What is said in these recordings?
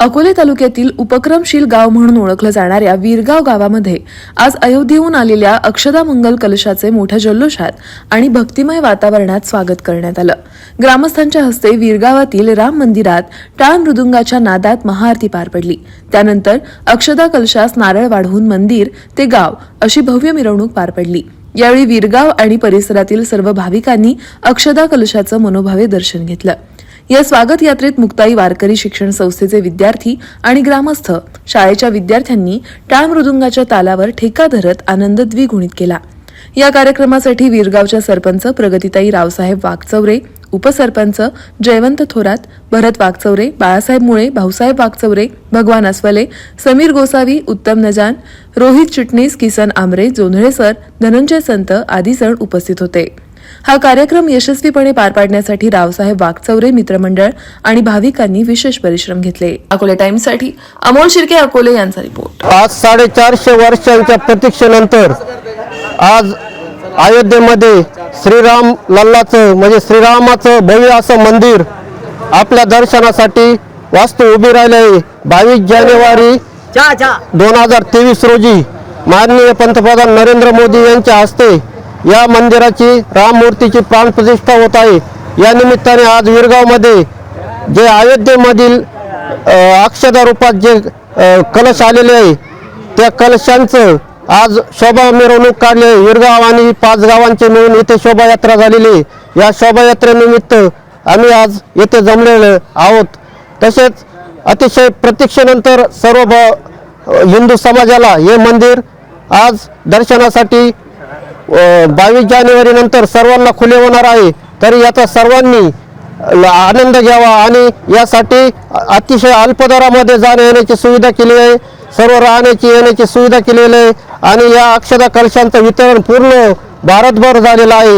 अकोले तालुक्यातील उपक्रमशील गाव म्हणून ओळखलं जाणाऱ्या वीरगाव गावामध्ये आज अयोध्येहून आलेल्या अक्षदा मंगल कलशाचे मोठ्या जल्लोषात आणि भक्तिमय वातावरणात स्वागत करण्यात आलं. ग्रामस्थांच्या हस्ते वीरगावातील राम मंदिरात टाळ मृदुंगाच्या नादात महाआरती पार पडली. त्यानंतर अक्षदा कलशास नारळ वाढवून मंदिर ते गाव अशी भव्य मिरवणूक पार पडली. यावेळी वीरगाव आणि परिसरातील सर्व भाविकांनी अक्षदा कलशाचं मनोभावे दर्शन घेतलं. या स्वागत यात्रेत मुक्ताई वारकरी शिक्षण संस्थेचे विद्यार्थी आणि ग्रामस्थ शाळेच्या विद्यार्थ्यांनी टाळ मृदुंगाच्या तालावर ठेका धरत आनंद द्विगुणित केला. या कार्यक्रमासाठी वीरगावच्या सरपंच प्रगतीताई रावसाहेब वागचौरे उपसरपंच जयवंत थोरात भरत वागचौरे बाळासाहेब मुळे भाऊसाहेब वागचौरे भगवान अस्वले समीर गोसावी उत्तम नजान रोहित चिटणीस किसन आमरे जोंधळे सर धनंजय संत आदी जण उपस्थित होते. हा कार्यक्रम यशस्वीपणे पार पाडण्यासाठी रावसाहेब वागचौरे मित्रमंडळ आणि भाविकांनी विशेष परिश्रम घेतले. अकोले टाइम्ससाठी अमोल शिर्के अकोले यांचा रिपोर्ट. आज साडेचारशे वर्षांच्या प्रतीक्षेनंतर आज अयोध्येमध्ये श्रीराम लल्लाचं म्हणजे श्रीरामाचं भव्य असं मंदिर आपल्या दर्शनासाठी वास्तू उभी राहिले आहे बावीस जानेवारी दोन हजार तेवीस रोजी माननीय पंतप्रधान नरेंद्र मोदी यांच्या हस्ते या मंदिराची राममूर्तीची प्राणप्रतिष्ठा होत आहे. या निमित्ताने आज विरगावमध्ये जे अयोध्येमधील अक्षदा रूपात जे कलश आलेले आहे त्या कलशांचं आज शोभा मिरवणूक काढली आहे. विरगाव आणि पाच गावांचे मिळून इथे शोभायात्रा झालेली आहे. या शोभायात्रेनिमित्त आम्ही आज येथे जमलेले आहोत. तसेच अतिशय प्रतीक्षेनंतर सर्व हिंदू समाजाला हे मंदिर आज दर्शनासाठी बावीस जानेवारी नंतर सर्वांना खुले होणार आहे. तरी याचा सर्वांनी आनंद घ्यावा आणि यासाठी अतिशय अल्प दरामध्ये जाण्या येण्याची सुविधा केली आहे. सर्व राहण्याची येण्याची सुविधा केलेली आहे आणि या अक्षदा कलशांचं वितरण पूर्ण भारतभर झालेलं आहे.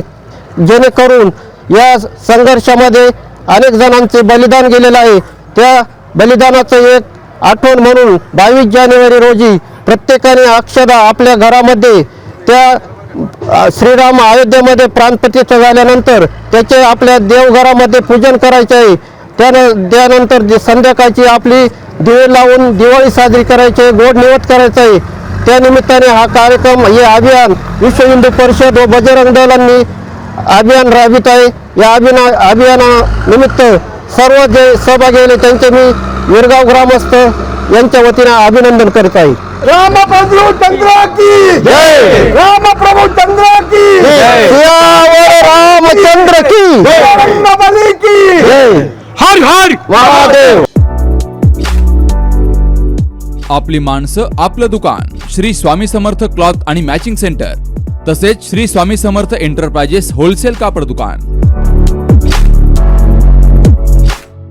जेणेकरून या संघर्षामध्ये अनेक जणांचे बलिदान गेलेलं आहे. त्या बलिदानाचं एक आठवण म्हणून बावीस जानेवारी रोजी प्रत्येकाने अक्षदा आपल्या घरामध्ये त्या श्रीराम अयोध्येमध्ये प्राणप्रतिष्ठा झाल्यानंतर त्याचे आपल्या देवघरामध्ये पूजन करायचे आहे. त्यान त्यानंतर जे संध्याकाळची आपली दिवे लावून दिवाळी साजरी करायची आहे गोड निवत करायचं आहे. त्यानिमित्ताने हा कार्यक्रम हे अभियान विश्व हिंदू परिषद व बजरंग दलांनी अभियान राबवित आहे. या अभिना अभियानानिमित्त सर्व जे सहभागी आले त्यांचे मी विरगाव ग्रामस्थ यांच्या वतीने अभिनंदन करत आहे. राम प्रभु चंद्र की जय! राम प्रभु चंद्र की सियावर रामचंद्र की बली की जय! हर हर महादेव! आपली माणसं आपलं दुकान श्री स्वामी समर्थ क्लॉथ आणि मॅचिंग सेंटर तसेच श्री स्वामी समर्थ एंटरप्राइजेस होलसेल कापड दुकान.